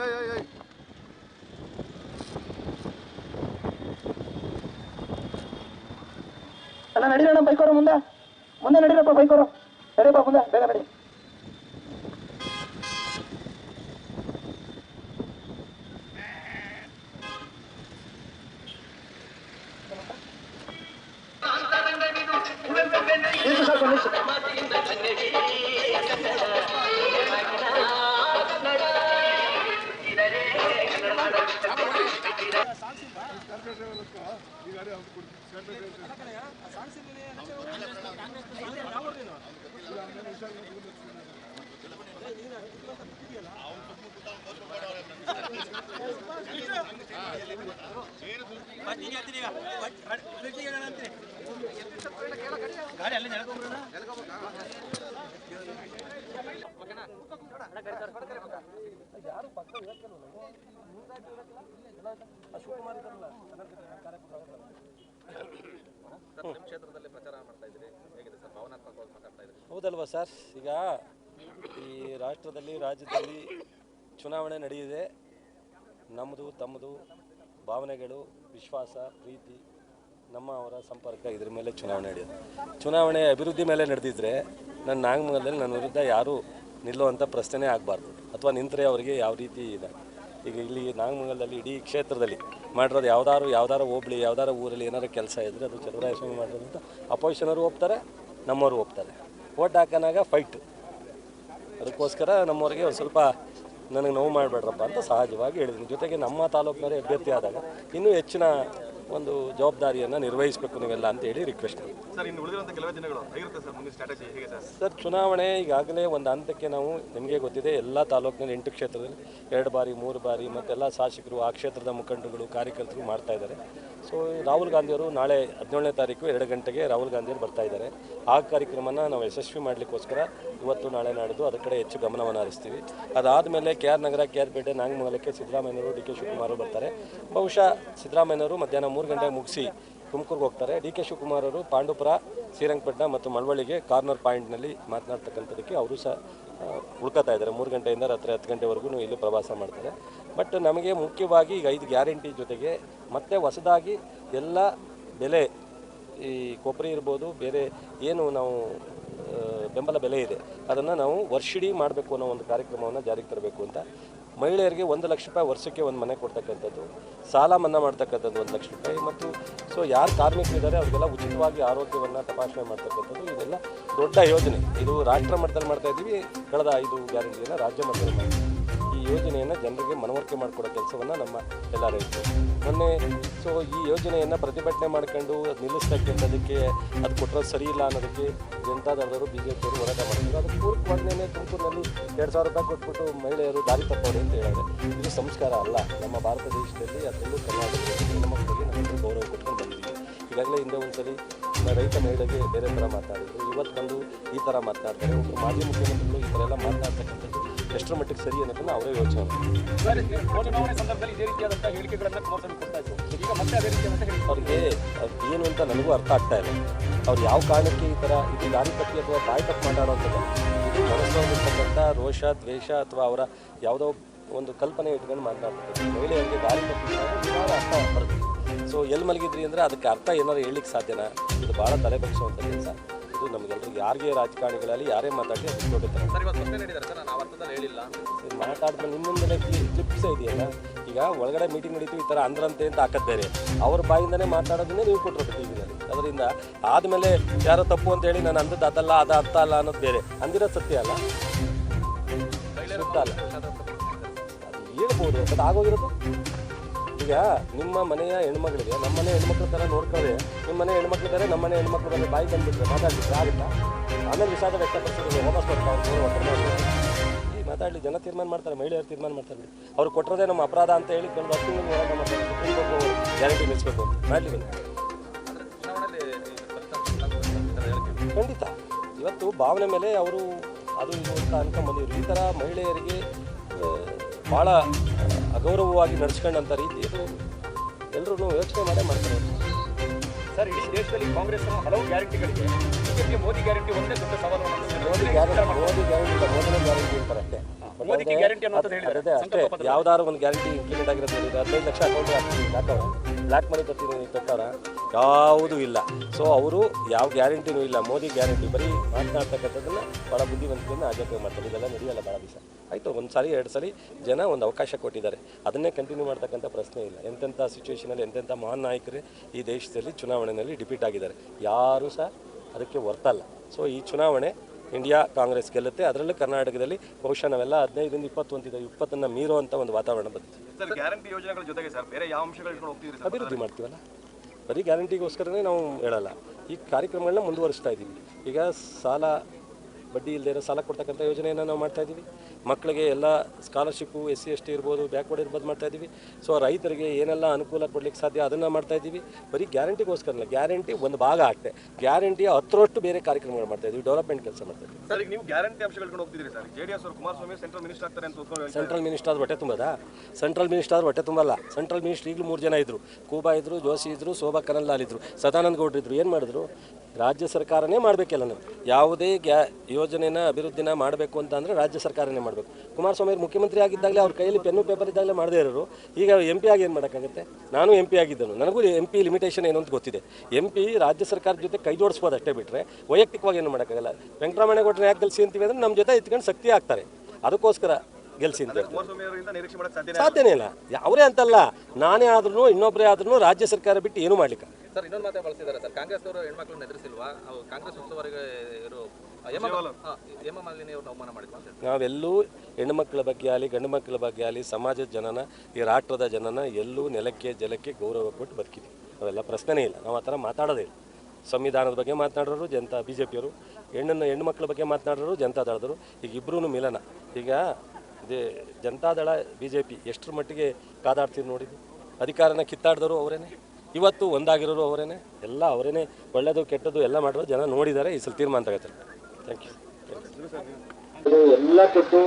ಅಣ್ಣ ನಡೀರಣ್ಣ ಬೈಕೋರು ಮುಂದೆ. ಮುಂದೆ ನಡೀರಪ್ಪ ಬೈಕೋರು ನಡಿಯಪ್ಪ ಮುಂದೆ. ಬೇಗ ನಡಿ. ಹೌದಲ್ವಾ ಸರ್? ಈಗ ಈ ರಾಷ್ಟ್ರದಲ್ಲಿ ರಾಜ್ಯದಲ್ಲಿ ಚುನಾವಣೆ ನಡೆಯಿದೆ ನಮ್ಮದು ತಮ್ಮದು ಭಾವನೆಗಳು ವಿಶ್ವಾಸ ಪ್ರೀತಿ ನಮ್ಮ ಅವರ ಸಂಪರ್ಕ ಇದ್ರ ಮೇಲೆ ಚುನಾವಣೆ ನಡೆಯುತ್ತೆ. ಚುನಾವಣೆ ಅಭಿವೃದ್ಧಿ ಮೇಲೆ ನಡೆದಿದ್ರೆ ನನ್ನ ನಾಗಮಂಗಲದಲ್ಲಿ ನನ್ನ ವಿರುದ್ಧ ಯಾರೂ ನಿಲ್ಲುವಂಥ ಪ್ರಶ್ನೆನೇ ಆಗಬಾರ್ದು. ಅಥವಾ ನಿಂತರೆ ಅವರಿಗೆ ಯಾವ ರೀತಿ ಇದೆ? ಈಗ ಇಲ್ಲಿ ನಾಗಮಂಗಲದಲ್ಲಿ ಇಡೀ ಕ್ಷೇತ್ರದಲ್ಲಿ ಮಾಡಿರೋದು ಯಾವ್ದಾರು ಯಾವ್ದಾರು ಹೋಬಳಿ ಯಾವ್ದಾರು ಊರಲ್ಲಿ ಏನಾರು ಕೆಲಸ ಇದ್ದರೆ ಅದು ಚಂದ್ರಾಯ ಸ್ವಾಮಿ ಮಾಡಿರೋದು ಅಂತ ಅಪೋಸಿಷನವರು ಒಪ್ತಾರೆ, ನಮ್ಮವರು ಒಪ್ತಾರೆ. ಓಟ್ ಹಾಕೋನಾಗ ಫೈಟ್ ಅದಕ್ಕೋಸ್ಕರ ನಮ್ಮವ್ರಿಗೆ ಒಂದು ಸ್ವಲ್ಪ ನನಗೆ ನೋವು ಮಾಡಬೇಡ್ರಪ್ಪ ಅಂತ ಸಹಜವಾಗಿ ಹೇಳಿದ್ದೀನಿ. ಜೊತೆಗೆ ನಮ್ಮ ತಾಲೂಕಿನವರೇ ಅಭ್ಯರ್ಥಿ ಆದಾಗ ಇನ್ನೂ ಹೆಚ್ಚಿನ ಒಂದು ಜವಾಬ್ದಾರಿಯನ್ನು ನಿರ್ವಹಿಸಬೇಕು ನೀವೆಲ್ಲ ಅಂತ ಹೇಳಿ ರಿಕ್ವೆಸ್ಟ್ ಸರ್? ಸರ್ ಚುನಾವಣೆ ಈಗಾಗಲೇ ಒಂದು ಹಂತಕ್ಕೆ ನಾವು ನಿಮಗೆ ಗೊತ್ತಿದೆ ಎಲ್ಲ ತಾಲೂಕಿನಲ್ಲಿ ಎಂಟು ಕ್ಷೇತ್ರದಲ್ಲಿ ಎರಡು ಬಾರಿ ಮೂರು ಬಾರಿ ಮತ್ತೆಲ್ಲ ಶಾಸಕರು ಆ ಕ್ಷೇತ್ರದ ಮುಖಂಡರುಗಳು ಕಾರ್ಯಕರ್ತರು ಮಾಡ್ತಾ ಇದ್ದಾರೆ. ಸೊ ರಾಹುಲ್ ಗಾಂಧಿಯವರು ನಾಳೆ ಹದಿನೇಳನೇ ತಾರೀಕು ಎರಡು ಗಂಟೆಗೆ ರಾಹುಲ್ ಗಾಂಧಿಯವರು ಬರ್ತಾ ಇದ್ದಾರೆ. ಆ ಕಾರ್ಯಕ್ರಮನ ನಾವು ಯಶಸ್ವಿ ಮಾಡಲಿಕ್ಕೋಸ್ಕರ ಇವತ್ತು ನಾಳೆ ನಾಡಿದ್ದು ಅದರ ಕಡೆ ಹೆಚ್ಚು ಗಮನವನ್ನು ಹರಿಸ್ತೀವಿ. ಅದಾದಮೇಲೆ K R Nagar, K R Pete, ನಾಗಮಂಗಲಕ್ಕೆ ಸಿದ್ದರಾಮಯ್ಯವರು ಡಿ ಕೆ ಶಿವಕುಮಾರ್ ಬರ್ತಾರೆ. ಬಹುಶಃ ಸಿದ್ದರಾಮಯ್ಯವರು ಮಧ್ಯಾಹ್ನ ಮೂರು ಗಂಟೆಗೆ ಮುಗಿಸಿ ತುಮಕೂರಿಗೆ ಹೋಗ್ತಾರೆ. ಡಿ ಕೆ ಶಿವಕುಮಾರ್ ಅವರು ಪಾಂಡುಪುರ, ಶ್ರೀರಂಗಪಟ್ಟಣ ಮತ್ತು ಮಳವಳ್ಳಿಗೆ ಕಾರ್ನರ್ ಪಾಯಿಂಟ್ನಲ್ಲಿ ಮಾತನಾಡ್ತಕ್ಕಂಥದ್ದಕ್ಕೆ ಅವರು ಸಹ ಉಳ್ಕೋತಾ ಇದ್ದಾರೆ. ಮೂರು ಗಂಟೆಯಿಂದ ರಾತ್ರಿ ಹತ್ತು ಗಂಟೆವರೆಗೂ ಇಲ್ಲಿ ಪ್ರವಾಸ ಮಾಡ್ತಾರೆ. ಬಟ್ ನಮಗೆ ಮುಖ್ಯವಾಗಿ ಈಗ ಐದು ಗ್ಯಾರಂಟಿ ಜೊತೆಗೆ ಮತ್ತೆ ಹೊಸದಾಗಿ ಎಲ್ಲ ಬೆಲೆ, ಈ ಕೊಬ್ಬರಿ ಇರ್ಬೋದು, ಬೇರೆ ಏನು ನಾವು ಬೆಂಬಲ ಬೆಲೆ ಇದೆ, ಅದನ್ನು ನಾವು ವರ್ಷಿಡೀ ಮಾಡಬೇಕು ಅನ್ನೋ ಒಂದು ಕಾರ್ಯಕ್ರಮವನ್ನು ಜಾರಿಗೆ ತರಬೇಕು ಅಂತ ಮಹಿಳೆಯರಿಗೆ ಒಂದು ಲಕ್ಷ ರೂಪಾಯಿ ವರ್ಷಕ್ಕೆ ಒಂದು ಮನೆ ಕೊಡ್ತಕ್ಕಂಥದ್ದು, ಸಾಲ ಮನ್ನಾ ಮಾಡ್ತಕ್ಕಂಥದ್ದು ಒಂದು ಲಕ್ಷ ರೂಪಾಯಿ. ಮತ್ತು ಸೊ ಯಾರು ಕಾರ್ಮಿಕರಿದ್ದಾರೆ ಅವರಿಗೆಲ್ಲ ಉಚಿತವಾಗಿ ಆರೋಗ್ಯವನ್ನು ತಪಾಸಣೆ ಮಾಡ್ತಕ್ಕಂಥದ್ದು, ಇದೆಲ್ಲ ದೊಡ್ಡ ಯೋಜನೆ. ಇದು ರಾಷ್ಟ್ರ ಮಟ್ಟದಲ್ಲಿ ಮಾಡ್ತಾ ಇದ್ದೀವಿ, ಕಳೆದ ಐದು ಗ್ಯಾರಂಟಿಯನ್ನು ರಾಜ್ಯ ಮಟ್ಟದಲ್ಲಿ ಮಾಡ್ತೀವಿ. ಯೋಜನೆಯನ್ನು ಜನರಿಗೆ ಮನವರಿಕೆ ಮಾಡಿಕೊಡೋ ಕೆಲಸವನ್ನು ನಮ್ಮ ಎಲ್ಲ ರೈತರು. ಮೊನ್ನೆ ಸೊ ಈ ಯೋಜನೆಯನ್ನು ಪ್ರತಿಭಟನೆ ಮಾಡ್ಕೊಂಡು ಅದು ಅದಕ್ಕೆ ಅದು ಕೊಟ್ಟರೆ ಸರಿ ಇಲ್ಲ ಅನ್ನೋದಕ್ಕೆ ಜನತಾದಳದವರು ಬಿ ಜೆ ಪಿಯವರು ಹೋರಾಟ ಮಾಡಿದ್ರು ಅದು ಪೂರ್ವಕವಾಗಲೇ ತುಮಕೂರಿನಲ್ಲಿ ಎರಡು ಸಾವಿರ ರೂಪಾಯಿ ಕೊಟ್ಬಿಟ್ಟು ಮಹಿಳೆಯರು ದಾರಿ ತಪ್ಪೋರು ಅಂತ ಹೇಳಿದ್ರೆ ಇದು ಸಂಸ್ಕಾರ ಅಲ್ಲ. ನಮ್ಮ ಭಾರತ ದೇಶದಲ್ಲಿ ಅದರಲ್ಲೂ ಕರ್ನಾಟಕದಲ್ಲಿ ಮಕ್ಕಳಿಗೆ ನಮ್ಮ ಗೌರವ ಕೊಟ್ಕೊಂಡು ಬಂದಿದ್ದೀವಿ. ಈಗಾಗಲೇ ಹಿಂದೆ ಒಂದ್ಸರಿ ನಮ್ಮ ರೈತ ಮಹಿಳೆಗೆ ಬೇರೆ ಥರ ಮಾತಾಡಿದ್ರು. ಇವತ್ತು ಬಂದು ಈ ಥರ ಮಾತನಾಡ್ತಾರೆ ಒಬ್ಬರು ಮಾಜಿ ಮುಖ್ಯಮಂತ್ರಿಗಳು ಈ ಥರ ಎಲ್ಲ ಮಾತನಾಡ್ತಕ್ಕಂಥದ್ದು ಎಷ್ಟರ ಮಟ್ಟಿಗೆ ಸರಿ ಅನ್ನೋದನ್ನ ಅವರೇ ಯೋಚನೆ ಚುನಾವಣೆ ಸಂದರ್ಭದಲ್ಲಿ ಇದೇ ರೀತಿಯಾದಂತಹ ಹೇಳಿಕೆಗಳನ್ನ ಕುಮಾರಸ್ವಾಮಿ ಕೊಡ್ತಾ ಇದ್ರು ಈಗ ಮತ್ತೆ ಅದೇ ರೀತಿಯಾದಂತಹ ಹೇಳಿಕೆ ಅವ್ರಿಗೆ ಏನು ಅಂತ ನನಗೂ ಅರ್ಥ ಆಗ್ತಾ ಇಲ್ಲ. ಅವ್ರು ಯಾವ ಕಾರಣಕ್ಕೆ ಈ ಥರ ಇದು ದಾರಿ ತಪ್ಪಿ ಅಥವಾ ಬಾಯಿ ತಪ್ಪು ಮಾತಾಡೋಂಥದ್ದು ಇದು ಮನಸ್ಸಲ್ಲಿರ್ತಕ್ಕಂಥ ರೋಷ ದ್ವೇಷ ಅಥವಾ ಅವರ ಯಾವುದೋ ಒಂದು ಕಲ್ಪನೆ ಇಟ್ಕೊಂಡು ಮಾತನಾಡ್ತಾರೆ ಮಹಿಳೆಯರಿಗೆ ದಾರಿ ತಪ್ಪಿ ಅರ್ಥ ಬರುತ್ತೆ ಸೊ ಎಲ್ಲಿ ಮಲಗಿದ್ರಿ ಅಂದರೆ ಅದಕ್ಕೆ ಅರ್ಥ ಏನಾದ್ರು ಹೇಳಲಿಕ್ಕೆ ಸಾಧ್ಯನಾ? ಇದು ಭಾಳ ತಲೆ ಬಗ್ಸುವಂಥ ಕೆಲಸ. ಇದು ನಮಗೆಲ್ಲರಿಗೂ ಯಾರಿಗೆ ರಾಜಕಾರಣಿಗಳಲ್ಲಿ ಯಾರೇ ಮಾತಾಡಿ ಅದು ಸರ್ ಇವತ್ತು ಸರ್ ನಾನು ಅರ್ಥದಲ್ಲಿ ಹೇಳಿಲ್ಲ. ಮಾತಾಡಿದ ನಿಮ್ಮ ಮುಂದೆ ಕ್ಲಿಪ್ಸ್ ಇದೆಯಲ್ಲ ಈಗ ಒಳಗಡೆ ಮೀಟಿಂಗ್ ನಡೀತು ಈ ಥರ ಅಂದ್ರಂತೆ ಅಂತ ಹಾಕೋದು ಬೇರೆ ಅವ್ರ ಬಾಯಿಂದನೇ ಮಾತಾಡೋದನ್ನೇ ನೀವು ಕೊಟ್ಟರು ಟಿ ವಿನಲ್ಲಿ ಅದರಿಂದ ಆದಮೇಲೆ ಯಾರೋ ತಪ್ಪು ಅಂತ ಹೇಳಿ ನಾನು ಅಂದದ್ದು ಅದಲ್ಲ ಅದು ಅರ್ಥ ಅಲ್ಲ ಅನ್ನೋದು ಬೇರೆ. ಅಂದಿರೋದು ಸತ್ಯ ಅಲ್ಲ. ಸುತ್ತ ಅಲ್ಲ. ಅದು ಹೇಳ್ಬೋದು ಅದು ಆಗೋಗಿರೋದು. ಈಗ ನಿಮ್ಮ ಮನೆಯ ಹೆಣ್ಮಗಳಿಗೆ, ನಮ್ಮ ಮನೆ ಹೆಣ್ಮಕ್ಳ ಥರ ನೋಡ್ಕೊಳ್ಳಿ ನಿಮ್ಮ ಮನೆ ಹೆಣ್ಮಕ್ಳ ಥರ ನಮ್ಮ ಮನೆ ಹೆಣ್ಮಕ್ಳ ಮೇಲೆ ಬಾಯಿ ಬಂದ್ಬಿಟ್ರೆ ಮಾತಾಡ್ಲಿಕ್ಕೆ ಆಗುತ್ತಾ ಆಮೇಲೆ ವಿಷಾದ ವ್ಯಕ್ತಪಡಿಸಿದ್ರೆ ವಾಪಸ್ ಕೊಡ್ತಾರೆ ಈ ಮಾತಾಡಲಿ, ಜನ ತೀರ್ಮಾನ ಮಾಡ್ತಾರೆ, ಮಹಿಳೆಯರು ತೀರ್ಮಾನ ಮಾಡ್ತಾರೆ ಅವ್ರು ಕೊಟ್ಟರೋದೇ ನಮ್ಮ ಅಪರಾಧ ಅಂತ ಹೇಳಿ ಕೆಲವು ಹತ್ತು ಹೋರಾಟ ಮಾಡ್ತಾರೆ ಸುಪ್ರೀಂ ಗ್ಯಾರಂಟಿ ಅಂತ ಮಾಡಲಿ ಖಂಡಿತ. ಇವತ್ತು ಭಾವನೆ ಮೇಲೆ ಅವರು ಅದು ಇದು ಅಂತ ಅನ್ಕೊಂಡ್ಬಂದಿದ್ರು ಈ ಥರ ಮಹಿಳೆಯರಿಗೆ ಭಾಳ ಅಗೌರವವಾಗಿ ನಡೆಸ್ಕೊಂಡಂತ ರೀತಿ ಇದು ಎಲ್ಲರೂ ಯೋಚನೆ ಮಾಡೇ ಮಾಡ್ತಾರೆ. ಸರ್ ಇಡೀ ದೇಶದಲ್ಲಿ ಕಾಂಗ್ರೆಸ್ ಹಲವು ಗ್ಯಾರಂಟಿಗಳಿವೆ ಬಿಜೆಪಿ ಮೋದಿ ಗ್ಯಾರಂಟಿ ಒಂದೇ ದೊಡ್ಡ ಸವಾಲು Modi guarantee Modi guarantee Modi guarantee ಅಂತಾರೆ ಅಷ್ಟೇ ಮೋದಿಗೆ ಗ್ಯಾರಂಟಿ ಅನ್ನೋದು ಹೇಳಿದ್ದಾರೆ. ಅಷ್ಟೇ. ಯಾವ್ದಾದ್ರು ಒಂದು ಗ್ಯಾರಂಟಿ ಇಂಪ್ಲಿಮೆಂಟ್ ಆಗಿರೋದು ಹದಿನೈದು ಲಕ್ಷ ಅಕೌಂಟ್ ಹಾಕ್ತೀನಿ ಹಾಕವ್ರ ಬ್ಲ್ಯಾಕ್ ಮನಿ ತರ್ತೀನಿ ಕಟ್ಟವ್ರ ಯಾವುದೂ ಇಲ್ಲ. ಸೊ ಅವರು ಯಾವ ಗ್ಯಾರಂಟಿನೂ ಇಲ್ಲ. ಮೋದಿ ಗ್ಯಾರಂಟಿ ಬರೀ ಮಾತನಾಡ್ತಕ್ಕಂಥದ್ದನ್ನು ಭಾಳ ಬುದ್ಧಿವಂತಿಕೆಯನ್ನು ಆದ್ಯತೆ ಮಾಡ್ತಾರೆ. ಇದೆಲ್ಲ ನಡೆಯಲ್ಲ ಭಾಳ ದಿವಸ. ಆಯಿತು ಒಂದು ಸಾರಿ ಎರಡು ಸಾರಿ ಜನ ಒಂದು ಅವಕಾಶ ಕೊಟ್ಟಿದ್ದಾರೆ. ಅದನ್ನೇ ಕಂಟಿನ್ಯೂ ಮಾಡ್ತಕ್ಕಂಥ ಪ್ರಶ್ನೆ ಇಲ್ಲ. ಎಂತೆಂಥ ಸಿಚುವೇಷನಲ್ಲಿ ಎಂತೆಂಥ ಮಹಾನ್ ನಾಯಕರೇ ಈ ದೇಶದಲ್ಲಿ ಚುನಾವಣೆಯಲ್ಲಿ ಡಿಪೀಟ್ ಆಗಿದ್ದಾರೆ. ಯಾರೂ ಸಹ ಅದಕ್ಕೆ ವರ್ತಲ್ಲ ಸೊ ಈ ಚುನಾವಣೆ ಇಂಡಿಯಾ ಕಾಂಗ್ರೆಸ್ ಗೆಲ್ಲುತ್ತೆ. ಅದರಲ್ಲೂ ಕರ್ನಾಟಕದಲ್ಲಿ ಬಹುಶಃ ನಾವೆಲ್ಲ ಹದಿನೈದರಿಂದ ಇಪ್ಪತ್ತು ಅಂತಿದ್ದೇವೆ ಇಪ್ಪತ್ತನ್ನು ಮೀರುವಂಥ ಒಂದು ವಾತಾವರಣ ಬಂದಿದೆ. ಗ್ಯಾರಂಟಿ ಯೋಜನೆಗಳ ಜೊತೆಗೆ ಸರ್ ಬೇರೆ ಯಾವ ಅಂಶಗಳು ಅಭಿವೃದ್ಧಿ ಮಾಡ್ತೀವಲ್ಲ? ಬರೀ ಗ್ಯಾರಂಟಿಗೋಸ್ಕರನೇ ನಾವು ಹೇಳಲ್ಲ. ಈ ಕಾರ್ಯಕ್ರಮಗಳನ್ನ ಮುಂದುವರಿಸ್ತಾ ಇದ್ದೀವಿ ಈಗ ಸಾಲ ಬಡ್ಡಿ ಇಲ್ಲದೇ ಇರೋ ಸಾಲ ಕೊಡ್ತಕ್ಕಂಥ ಯೋಜನೆಯನ್ನು ನಾವು ಮಾಡ್ತಾ ಇದ್ದೀವಿ ಮಕ್ಕಳಿಗೆ ಎಲ್ಲ scholarship S C S T ಇರ್ಬೋದು ಬ್ಯಾಕ್ವರ್ಡ್ ಇರ್ಬೋದು ಮಾಡ್ತಾ ಇದ್ದೀವಿ. ಸೊ ರೈತರಿಗೆ ಏನೆಲ್ಲ ಅನುಕೂಲ ಕೊಡ್ಲಿಕ್ಕೆ ಸಾಧ್ಯ ಅದನ್ನು ಮಾಡ್ತಾ ಇದ್ದೀವಿ. ಬರೀ ಗ್ಯಾರಂಟಿಗೋಸ್ಕರಲ್ಲ ಗ್ಯಾರಂಟಿ ಒಂದು ಭಾಗ ಆಗ್ತದೆ ಗ್ಯಾರಂಟಿ ಹತ್ತರಷ್ಟು ಬೇರೆ ಕಾರ್ಯಕ್ರಮಗಳು ಮಾಡ್ತಾ ಇದ್ದೀವಿ ಡೆವಲಪ್ಮೆಂಟ್ ಕೆಲಸ ಮಾಡ್ತಾ ಇದ್ದೀವಿ. ಸರ್ ಈಗ ನೀವು ಗ್ಯಾರಂಟಿ ಅಂಶಗಳು ಹೋಗ್ತಿದ್ದೀರಿ ಸರ್. ಜೆ ಸರ್ ಎಸ್ ಅವರು ಕುಮಾರಸ್ವಾಮಿ ಸೆಂಟ್ರಲ್ ಮಿನಿಸ್ಟರ್ ಆಗ್ತಾರೆ ಅಂತ. ಸೆಂಟ್ರಲ್ ಮಿನಿಸ್ಟರ್ ಆದ್ರೆ ಹೊಟ್ಟೆ ತುಂಬದ? ಸೆಂಟ್ರಲ್ ಮಿನಿಸ್ಟರ್ ಆದ್ರೆ ಹೊಟ್ಟೆ ತುಂಬಲ್ಲ. ಸೆಂಟ್ರಲ್ ಮಿನಿಸ್ಟರ್ ಈಗಲೂ ಮೂರು ಜನ ಇದ್ದರು ಕೂಬಾ ಇದ್ದರು ಜೋಶಿ ಇದ್ದರು ಶೋಭಾ ಲಾಲ್ ಇದ್ರು ಸದಾನಂದ ಗೌಡ್ರು ಇದ್ದರು ಏನು ಮಾಡಿದ್ರು? ರಾಜ್ಯ ಸರ್ಕಾರನೇ ಮಾಡಬೇಕೆಲ್ಲ ನಾವು? ಯಾವುದೇ ಗ್ಯಾ ಯೋಜನೆನ ಅಭಿವೃದ್ಧಿನ ಮಾಡಬೇಕು ಅಂತ ಅಂದರೆ ರಾಜ್ಯ ಸರ್ಕಾರನೇ ಮಾಡಬೇಕು. ಕುಮಾರಸ್ವಾಮಿ ಅವರು ಮುಖ್ಯಮಂತ್ರಿ ಆಗಿದ್ದಾಗಲೇ ಅವ್ರ ಕೈಯಲ್ಲಿ ಪೆನ್ನು ಪೇಪರ್ ಇದ್ದಾಗಲೇ ಮಾಡದೇ ಇರೋರು. ಈಗ ಎಂ ಪಿ ಆಗಿ ಏನು ಮಾಡೋಕ್ಕಾಗುತ್ತೆ? ನಾನು ಎಂ ಪಿ ಆಗಿದ್ದನು. ನನಗೂ ಎಂ ಪಿ ಲಿಮಿಟೇಷನ್ ಏನು ಅಂತ ಗೊತ್ತಿದೆ. ಎಂ ಪಿ ರಾಜ್ಯ ಸರ್ಕಾರದ ಜೊತೆ ಕೈ ಜೋಡಿಸ್ಬೋದು ಅಷ್ಟೇ ಬಿಟ್ಟರೆ ವೈಯಕ್ತಿಕವಾಗಿ ಏನು ಮಾಡೋಕ್ಕಾಗಲ್ಲ. ಕೊಟ್ಟರೆ ಯಾಕೆ ಗೆಲ್ಸಿ ಅಂತೀವಿ ಅಂದರೆ ನಮ್ಮ ಜೊತೆ ಇತ್ಕೊಂಡು ಶಕ್ತಿ ಆಗ್ತಾರೆ ಅದಕ್ಕೋಸ್ಕರ ಗೆಲ್ಸಿ ಸಾಧ್ಯನೇ ಇಲ್ಲ. ಅವರೇ ಅಂತಲ್ಲ. ನಾನೇ ಆದ್ರೂ ಇನ್ನೊಬ್ಬರೇ ಆದ್ರೂ ರಾಜ್ಯ ಸರ್ಕಾರ ಬಿಟ್ಟು ಏನೂ ಮಾಡ್ಲಿಕ್ಕೆ? ಸರ್ ಇನ್ನೊಂದು ಮಾತೇ ಬಳಸಿದ್ದಾರೆ ಸರ್. ಕಾಂಗ್ರೆಸ್ ಅವರು ಹೆಣ್ಮಕ್ಳನ್ನ ಎದುರಿಸಿಲ್ವಾ? ಕಾಂಗ್ರೆಸ್ ಉಸ್ತುವಾರಿಗೆ ಹೇಮ ಮಾಲಿನಿ ಅವ್ರನ್ನ ಅವಮಾನ. ನಾವೆಲ್ಲೂ ಹೆಣ್ಣುಮಕ್ಕಳ ಬಗ್ಗೆ ಆಗಲಿ ಗಂಡು ಮಕ್ಕಳ ಬಗ್ಗೆ ಆಗಲಿ ಸಮಾಜದ ಜನನ ಈ ರಾಷ್ಟ್ರದ ಜನನ ಎಲ್ಲೂ ನೆಲಕ್ಕೆ ಜಲಕ್ಕೆ ಗೌರವ ಕೊಟ್ಟು ಬದುಕಿದ್ವಿ. ಅವೆಲ್ಲ ಪ್ರಶ್ನೆನೇ ಇಲ್ಲ. ನಾವು ಆ ಥರ ಮಾತಾಡೋದೇ ಇಲ್ಲ. ಸಂವಿಧಾನದ ಬಗ್ಗೆ ಮಾತನಾಡೋರು ಜನತಾ ಬಿ ಜೆ ಪಿಯವರು ಹೆಣ್ಣನ್ನು ಹೆಣ್ಣು ಮಕ್ಕಳ ಬಗ್ಗೆ ಮಾತನಾಡೋರು ಜನತಾದಳದರು ಈಗ ಇಬ್ಬರೂ ಮಿಲನ. ಈಗ ಇದೇ ಜನತಾದಳ ಬಿ ಜೆ ಪಿ ಎಷ್ಟರ ಮಟ್ಟಿಗೆ ಕಾದಾಡ್ತೀವಿ ನೋಡಿದ್ವಿ ಅಧಿಕಾರನ ಕಿತ್ತಾಡಿದವರು ಅವರೇನೆ? ಇವತ್ತು ಒಂದಾಗಿರೋರು ಅವರೇನೆ, ಎಲ್ಲ ಅವರೇನೆ ಒಳ್ಳೆಯದು ಕೆಟ್ಟದ್ದು ಎಲ್ಲ ಮಾಡಿರೋ ಜನ ನೋಡಿದ್ದಾರೆ, ಈ ಸಲ ತೀರ್ಮಾನ ತಗೋತಾರೆ. ಥ್ಯಾಂಕ್ ಯು ಎಲ್ಲ ಕೊಟ್ಟು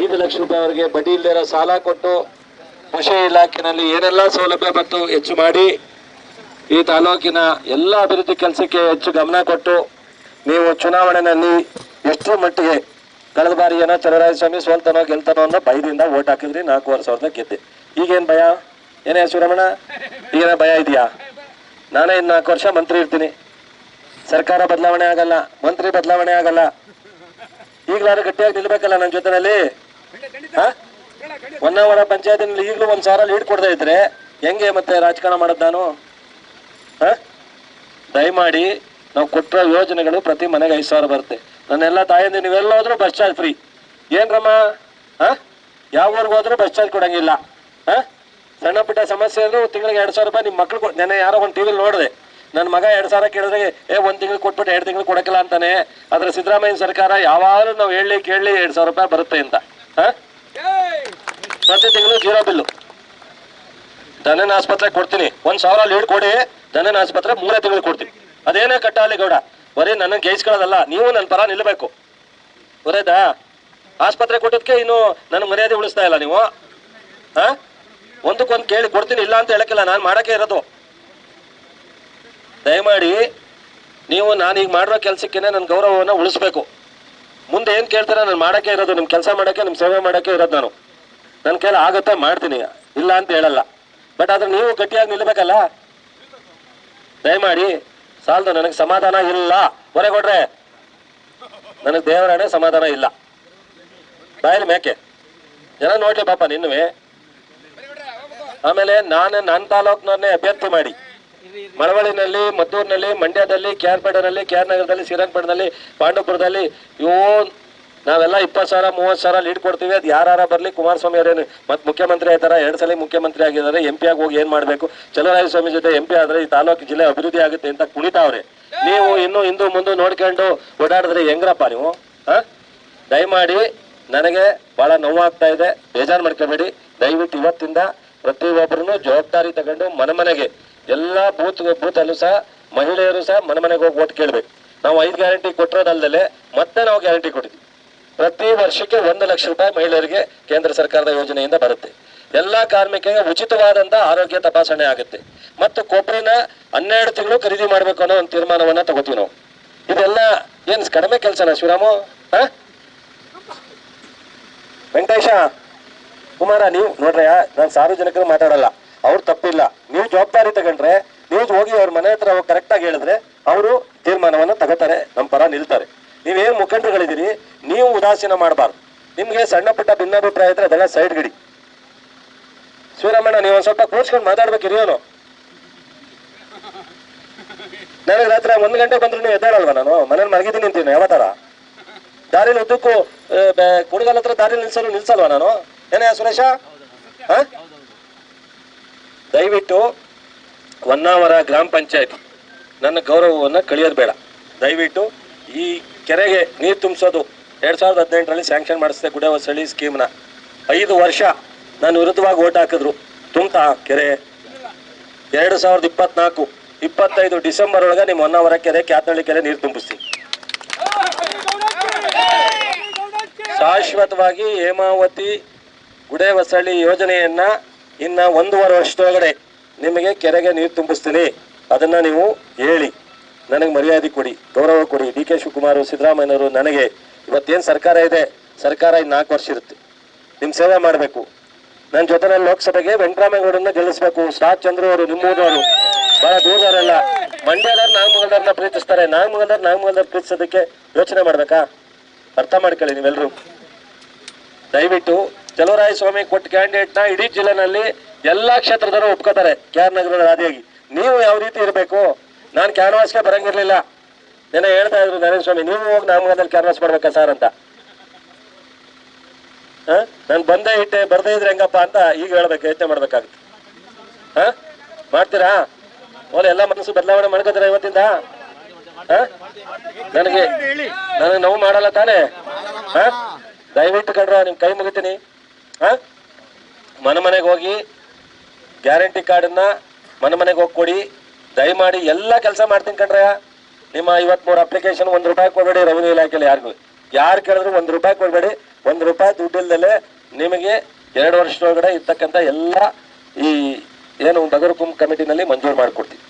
ಐದು ಲಕ್ಷ ರೂಪಾಯಿ ಅವರಿಗೆ ಬಡ್ಡಿ ಇಲ್ಲದೆ ಸಾಲ ಕೊಟ್ಟು ಕೃಷಿ ಇಲಾಖೆನಲ್ಲಿ ಏನೆಲ್ಲ ಸೌಲಭ್ಯ ಮತ್ತು ಹೆಚ್ಚು ಮಾಡಿ. ಈ ತಾಲೂಕಿನ ಎಲ್ಲ ಅಭಿವೃದ್ಧಿ ಕೆಲಸಕ್ಕೆ ಹೆಚ್ಚು ಗಮನ ಕೊಟ್ಟು ನೀವು ಚುನಾವಣೆಯಲ್ಲಿ ಎಷ್ಟರ ಮಟ್ಟಿಗೆ ಕಳೆದ ಬಾರಿ ಏನೋ ಚಲರಾಯಸ್ವಾಮಿ ಸೋಲ್ತಾನೋ ಗೆಲ್ತಾನೋ ಅನ್ನೋ ಭಯದಿಂದ ಓಟ್ ಹಾಕಿದ್ರಿ, ನಾಲ್ಕೂವರೆ ಸಾವಿರದ ಗೆದ್ದೆ. ಈಗೇನು ಭಯ? ಏನೇ ಶಿವರಮಣ? ಈಗೇನ ಭಯ ಇದೆಯಾ? ನಾನೇ ಇನ್ನು ನಾಲ್ಕು ವರ್ಷ ಮಂತ್ರಿ ಇರ್ತೀನಿ. ಸರ್ಕಾರ ಬದಲಾವಣೆ ಆಗಲ್ಲ, ಮಂತ್ರಿ ಬದಲಾವಣೆ ಆಗಲ್ಲ. ಈಗಲಾದ್ರೂ ಗಟ್ಟಿಯಾಗಿ ನಿಲ್ಬೇಕಲ್ಲ ನನ್ನ ಜೊತೆನಲ್ಲಿ? ಹಾ? ಹೊನ್ನಾವರ ಪಂಚಾಯತಿನಲ್ಲಿ ಈಗಲೂ ಒಂದು ಸಾವಿರ ಲೀಡ್ ಕೊಡದೇ ಇದ್ರೆ ಹೆಂಗೆ ಮತ್ತೆ ರಾಜಕಾರಣ ಮಾಡೋದು ನಾನು? ಡೈ ದಯಮಾಡಿ ನಾವು ಕೊಟ್ಟಿರೋ ಯೋಜನೆಗಳು ಪ್ರತಿ ಮನೆಗೆ ಐದು ಸಾವಿರ ಬರುತ್ತೆ. ನನ್ನೆಲ್ಲ ತಾಯಂದಿ ನೀವೆಲ್ಲ ಹೋದ್ರೂ ಬಸ್ ಚಾರ್ಜ್ ಫ್ರೀ. ಏನ್ರಮ್ಮ? ಹಾಂ? ಯಾವ ಊರಿಗೆ ಹೋದ್ರೂ ಬಸ್ ಚಾರ್ಜ್ ಕೊಡಂಗಿಲ್ಲ. ಹಾ? ಸಣ್ಣ ಪುಟ್ಟ ಸಮಸ್ಯೆ ಅಂದ್ರೆ ತಿಂಗಳಿಗೆ ಎರಡು ಸಾವಿರ ರೂಪಾಯಿ ನಿಮ್ಮ ಮಕ್ಳು ನೆನೆ ಯಾರೋ ಒಂದು ಟಿವಿಲಿ ನೋಡಿದೆ. ನನ್ನ ಮಗ ಎರಡು ಸಾವಿರ ಕೇಳಿದ್ರೆ ಏ, ಒಂದು ತಿಂಗಳು ಕೊಟ್ಬಿಟ್ಟು ಎರಡು ತಿಂಗಳು ಕೊಡಕ್ಕಿಲ್ಲ ಅಂತಾನೆ. ಆದರೆ ಸಿದ್ದರಾಮಯ್ಯ ಸರ್ಕಾರ ಯಾವಾಗಲೂ ನಾವು ಹೇಳಿ, ಕೇಳಿ ಎರಡು ಸಾವಿರ ರೂಪಾಯಿ ಬರುತ್ತೆ ಅಂತ. ಹಾಂ? ಪ್ರತಿ ತಿಂಗಳು ಜೀರೋ ಬಿಲ್ಲು. ದನನ ಆಸ್ಪತ್ರೆ ಕೊಡ್ತೀನಿ. ಒಂದು ಸಾವಿರ ಲೀಡ್ ಕೊಡಿ. ದನನ ಆಸ್ಪತ್ರೆ ಮೂರೇ ತಿಂಗಳು ಕೊಡ್ತೀನಿ. ಅದೇನೇ ಕಟ್ಟಾಲಿ ಗೌಡ. ಬರೀ ನನ್ನ ಗೇಯಿಸ್ಕೊಳ್ಳೋದಲ್ಲ ನೀವು ನನ್ನ ಪರ ನಿಲ್ಲಬೇಕು ಬರೇದಾ ಆಸ್ಪತ್ರೆ ಕೊಟ್ಟದಕ್ಕೆ ಇನ್ನು ನನ್ನ ಮರ್ಯಾದೆ ಉಳಿಸ್ತಾ ಇಲ್ಲ ನೀವು. ಹಾ? ಒಂದಕ್ಕೊಂದು ಕೇಳಿ ಕೊಡ್ತೀನಿ, ಇಲ್ಲ ಅಂತ ಹೇಳಕ್ಕಿಲ್ಲ, ನಾನು ಮಾಡಕ್ಕೆ ಇರೋದು. ದಯಮಾಡಿ, ನೀವು ನಾನೀಗ ಮಾಡಿರೋ ಕೆಲಸಕ್ಕೆ ನನ್ನ ಗೌರವವನ್ನು ಉಳಿಸ್ಬೇಕು. ಮುಂದೆ ಏನು ಕೇಳ್ತಾರೆ, ನಾನು ಮಾಡಕ್ಕೆ ಇರೋದು ನಿಮ್ಮ ಕೆಲಸ ಮಾಡೋಕ್ಕೆ ನಿಮ್ಮ ಸೇವೆ ಮಾಡಕ್ಕೆ ಇರೋದು ನಾನು. ನನ್ನ ಕೈಲಿ ಆಗುತ್ತೆ ಮಾಡ್ತೀನಿ, ಇಲ್ಲ ಅಂತ ಹೇಳಲ್ಲ. ಬಟ್ ಆದ್ರೆ ನೀವು ಗಟ್ಟಿಯಾಗಿ ನಿಲ್ಲಬೇಕಲ್ಲ ದಯಮಾಡಿ, ಸಾಲದು, ನನಗೆ ಸಮಾಧಾನ ಇಲ್ಲ. ಹೊರಗೊಡ್ರೆ ನನಗೆ ದೇವರಾಣೆ ಸಮಾಧಾನ ಇಲ್ಲ. ಬಾಯಲ್ಲಿ ಮೇಕೆ. ಜನ ನೋಡಲಿ ಪಾಪ ನಿನ್ನುವೆ. ಆಮೇಲೆ ನಾನು ನನ್ನ ತಾಲೂಕಿನವ್ರನ್ನೇ ಅಭ್ಯರ್ಥಿ ಮಾಡಿ. ಮಳವಳ್ಳಿನಲ್ಲಿ, ಮದ್ದೂರಿನಲ್ಲಿ, ಮಂಡ್ಯದಲ್ಲಿ, ಕ್ಯಾರ್ಪೇಟೆನಲ್ಲಿ ಕ್ಯಾರ್ ನಗರದಲ್ಲಿ ಶ್ರೀರಂಗಪಟ್ಟಣದಲ್ಲಿ ಪಾಂಡವಪುರದಲ್ಲಿ ಇವು ನಾವೆಲ್ಲ ಇಪ್ಪತ್ತು ಸಾವಿರ, ಮೂವತ್ತು ಸಾವಿರ ಲೀಡ್ ಕೊಡ್ತೀವಿ. ಅದು ಯಾರು ಬರಲಿ, ಕುಮಾರಸ್ವಾಮಿ ಅವರೇನು ಮತ್ತೆ ಮುಖ್ಯಮಂತ್ರಿ ಆಯ್ತಾರ, ಎರಡು ಸಲ ಮುಖ್ಯಮಂತ್ರಿ ಆಗಿದ್ದಾರೆ ಎಂ ಪಿ ಆಗಿ ಹೋಗಿ ಏನು ಮಾಡಬೇಕು? ಸ್ವಾಮಿ ಜೊತೆ ಎಂ ಪಿ ಆದರೆ ಈ ತಾಲೂಕು ಜಿಲ್ಲೆ ಅಭಿವೃದ್ಧಿ ಆಗುತ್ತೆ ಅಂತ ಕುಣಿತಾವ್ರೆ ನೀವು ಇನ್ನೂ ಹಿಂದೂ ಮುಂದೆ ನೋಡ್ಕೊಂಡು ಓಡಾಡಿದ್ರೆ ಹೆಂಗ್ರಪ್ಪ ನೀವು? ಹಾಂ? ದಯಮಾಡಿ ನನಗೆ ಭಾಳ ನೋವಾಗ್ತಾ ಇದೆ. ಬೇಜಾರು ಮಾಡ್ಕೋಬೇಡಿ. ದಯವಿಟ್ಟು ಇವತ್ತಿಂದ ಪ್ರತಿಯೊಬ್ಬರನ್ನು ಜವಾಬ್ದಾರಿ ತಗೊಂಡು ಮನೆಮನೆಗೆ ಎಲ್ಲಾ ಬೂತ್ ಬೂತಲ್ಲೂ ಸಹ ಮಹಿಳೆಯರು ಸಹ ಮನೆಮನೆಗೆ ಹೋಗಿ ಓಟ್ ಕೇಳಬೇಕು. ನಾವು ಐದು ಗ್ಯಾರಂಟಿ ಕೊಟ್ಟಿರೋದಲ್ಲದೆ ಮತ್ತೆ ನಾವು ಗ್ಯಾರಂಟಿ ಕೊಟ್ಟಿದ್ವಿ ಪ್ರತಿ ವರ್ಷಕ್ಕೆ ಒಂದು ಲಕ್ಷ ರೂಪಾಯಿ ಮಹಿಳೆಯರಿಗೆ ಕೇಂದ್ರ ಸರ್ಕಾರದ ಯೋಜನೆಯಿಂದ ಬರುತ್ತೆ. ಎಲ್ಲ ಕಾರ್ಮಿಕರಿಗೆ ಉಚಿತವಾದಂತ ಆರೋಗ್ಯ ತಪಾಸಣೆ ಆಗುತ್ತೆ. ಮತ್ತು ಕೊಬ್ಬರಿನ ಹನ್ನೆರಡು ತಿಂಗಳು ಖರೀದಿ ಮಾಡಬೇಕು ಅನ್ನೋ ಒಂದು ತೀರ್ಮಾನವನ್ನ ತಗೋತೀವಿ ನಾವು. ಇದೆಲ್ಲ ಏನ್ ಕಡಿಮೆ ಕೆಲಸನ ಶಿವರಾಮು? ಹಾಂ? ವೆಂಕಟೇಶ? ಕುಮಾರ, ನೀವು ನೋಡ್ರಿ ನಾನು ಸಾರ್ವಜನಿಕರು ಮಾತಾಡಲ್ಲ. ಅವ್ರು ತಪ್ಪಿಲ್ಲ. ನೀವು ಜವಾಬ್ದಾರಿ ತಗೊಂಡ್ರೆ, ನೀವು ಹೋಗಿ ಅವ್ರ ಮನೆ ಹತ್ರ ಹೋಗಿ ಕರೆಕ್ಟಾಗಿ ಹೇಳಿದ್ರೆ, ಅವರು ತೀರ್ಮಾನವನ್ನು ತಗೋತಾರೆ ನಮ್ಮ ಪರ ನಿಲ್ತಾರೆ. ನೀವೇನು ಮುಖಂಡರುಗಳಿದ್ದೀರಿ, ನೀವು ಉದಾಸೀನ ಮಾಡಬಾರ್ದು. ನಿಮಗೆ ಸಣ್ಣ ಪುಟ್ಟ ಭಿನ್ನಾಭಿಪ್ರಾಯ ಇದ್ರೆ ಅದೆಲ್ಲ ಸೈಡ್ ಗಡಿ. ಶಿವರಾಮಣ್ಣ ನೀವು ಒಂದು ಸ್ವಲ್ಪ ಕೂರ್ಸ್ಕೊಂಡು ಮಾತಾಡ್ಬೇಕು, ಹಿರಿಯೋನು. ನನಗೆ ರಾತ್ರಿ ಒಂದು ಗಂಟೆ ಬಂದ್ರು ನೀವು ಎದ್ದಾಳಲ್ವಾ ನಾನು? ಮನೇಲಿ ಮಲಗಿದ್ದೀನಿ ಅಂತೀನಿ ಯಾವ ಥರ ದಾರಿಲಿ ಉದ್ದಕ್ಕೂ ಕುಡುಗಲ್ ಹತ್ರ ದಾರಿ ನಿಲ್ಸಲು ನಿಲ್ಸಲ್ವಾ ನಾನು? ಏನೇ ಸುರೇಶ? ದಯವಿಟ್ಟು ಹೊನ್ನಾವರ ಗ್ರಾಮ ಪಂಚಾಯತ್, ನನ್ನ ಗೌರವವನ್ನು ಕಳಿಯೋದು ಬೇಡ. ದಯವಿಟ್ಟು ಈ ಕೆರೆಗೆ ನೀರು ತುಂಬಿಸೋದು ಎರಡು ಸಾವಿರದ ಹದಿನೆಂಟರಲ್ಲಿ ಸ್ಯಾಂಕ್ಷನ್ ಮಾಡಿಸಿದೆ ಗುಡವಸಳಿ ಸ್ಕೀಮ್ನ ಐದು ವರ್ಷ ನಾನು ವಿರುದ್ಧವಾಗಿ ಓಟ್ ಹಾಕಿದ್ರು. ತುಂಬ್ತಾ ಕೆರೆ. ಎರಡು ಸಾವಿರದ ಇಪ್ಪತ್ನಾಲ್ಕು, ಇಪ್ಪತ್ತೈದು ಡಿಸೆಂಬರ್ ಒಳಗೆ ನಿಮ್ಮ ಹೊನ್ನಾವರ ಕೆರೆ ಕ್ಯಾತಳ್ಳಿ ಕೆರೆ ನೀರು ತುಂಬಿಸ್ತೀನಿ. ಶಾಶ್ವತವಾಗಿ ಹೇಮಾವತಿ ಗುಡೇವಸಳ್ಳಿ ಯೋಜನೆಯನ್ನ ಇನ್ನ ಒಂದೂವರೆ ವರ್ಷದೊಳಗಡೆ ನಿಮಗೆ ಕೆರೆಗೆ ನೀರು ತುಂಬಿಸ್ತೀನಿ. ಅದನ್ನ ನೀವು ಹೇಳಿ. ನನಗೆ ಮರ್ಯಾದೆ ಕೊಡಿ, ಗೌರವ ಕೊಡಿ. ಡಿ ಕೆ ಶಿವಕುಮಾರ್, ಸಿದ್ದರಾಮಯ್ಯನವರು ನನಗೆ ಇವತ್ತೇನು ಸರ್ಕಾರ ಇದೆ, ಸರ್ಕಾರ ಇನ್ನು ನಾಲ್ಕು ವರ್ಷ ಇರುತ್ತೆ. ನಿಮ್ಮ ಸೇವೆ ಮಾಡಬೇಕು. ನನ್ನ ಜೊತೆನಲ್ಲಿ ಲೋಕಸಭೆಗೆ ವೆಂಕಟರಾಮೇಗೌಡರನ್ನ ಗೆಲ್ಲಿಸಬೇಕು. ಸಾತ್ ಚಂದ್ರ ಅವರು ನಿಮ್ಮೂರವರು ಬಹಳ ದೂರದವರೆಲ್ಲ. ಮಂಡ್ಯದವ್ರು ನಾಗಮಂಗಲದವ್ರನ್ನ ಪ್ರೀತಿಸ್ತಾರೆ. ನಾಗಮಂಗಲದವ್ರು ನಾಗಮಂಗಲದವ್ರು ಪ್ರೀತಿಸೋದಕ್ಕೆ ಯೋಚನೆ ಮಾಡಬೇಕಾ? ಅರ್ಥ ಮಾಡ್ಕೊಳ್ಳಿ ನೀವೆಲ್ಲರೂ ದಯವಿಟ್ಟು ಚಲುವರಾಯ ಸ್ವಾಮಿ ಕೊಟ್ಟ ಕ್ಯಾಂಡಿಡೇಟ್ನ ಇಡೀ ಜಿಲ್ಲೆನಲ್ಲಿ ಎಲ್ಲಾ ಕ್ಷೇತ್ರದವರು ಒಪ್ಕೋತಾರೆ ಕೆ ಆರ್ ನಗರದ ರಾಜಿಯಾಗಿ ನೀವು ಯಾವ ರೀತಿ ಇರಬೇಕು? ನಾನು ಕ್ಯಾನ್ವಾಸ್ಗೆ ಬರಂಗಿರ್ಲಿಲ್ಲ. ನೆನೆ ಹೇಳ್ತಾ ಇದ್ರು ನರೇಂದ್ರ ಸ್ವಾಮಿ, ನೀವು ಹೋಗಿ ನಾಮಗದಲ್ಲಿ ಕ್ಯಾನ್ವಾಸ್ ಮಾಡ್ಬೇಕಾ ಸರ್ ಅಂತ. ನಾನು ಬಂದೇ ಇಟ್ಟೆ, ಬರ್ದೇ ಇದ್ರೆ ಹೆಂಗಪ್ಪ ಅಂತ ಈಗ ಹೇಳ್ಬೇಕು ಯೋಚನೆ ಮಾಡ್ಬೇಕಾಗುತ್ತೆ. ಹಾ? ಮಾಡ್ತೀರಾ? ಓಲೆ ಎಲ್ಲ ಮನಸ್ಸು ಬದಲಾವಣೆ ಮಾಡ್ಕೋತೀರಾ ಇವತ್ತಿಂದ? ನನಗೆ ನನಗೆ ನೋವು ಮಾಡಲ್ಲ ತಾನೇ? ಹಾ? ದಯವಿಟ್ಟು ಕಂಡ್ರ ನಿಮ್ ಕೈ ಮುಗಿತೀನಿ. ಮನೆ ಮನೆಗೆ ಹೋಗಿ ಗ್ಯಾರಂಟಿ ಕಾರ್ಡನ್ನ ಮನೆ ಮನೆಗೆ ಹೋಗಿ ಕೊಡಿ ದಯಮಾಡಿ ಎಲ್ಲ ಕೆಲಸ ಮಾಡ್ತೀನಿ ಕಣ್ರಯ್ಯ. ನಿಮ್ಮ ಐವತ್ಮೂರು ಅಪ್ಲಿಕೇಶನ್ ಒಂದು ರೂಪಾಯಿ ಕೊಡಬೇಡಿ ರೆವಿನ್ಯೂ ಇಲಾಖೆಯಲ್ಲಿ ಯಾರಿಗೂ. ಯಾರು ಕೇಳಿದ್ರು ಒಂದು ರೂಪಾಯಿ ಕೊಡಬೇಡಿ. ಒಂದು ರೂಪಾಯಿ ದುಡ್ಡಿಲ್ದಲೆ ನಿಮಗೆ ಎರಡು ವರ್ಷದೊಳಗಡೆ ಇರ್ತಕ್ಕಂಥ ಎಲ್ಲ ಈ ಏನು ನಗರ ಕುಂಭ ಕಮಿಟಿನಲ್ಲಿ ಮಂಜೂರು ಮಾಡಿಕೊಡ್ತೀವಿ.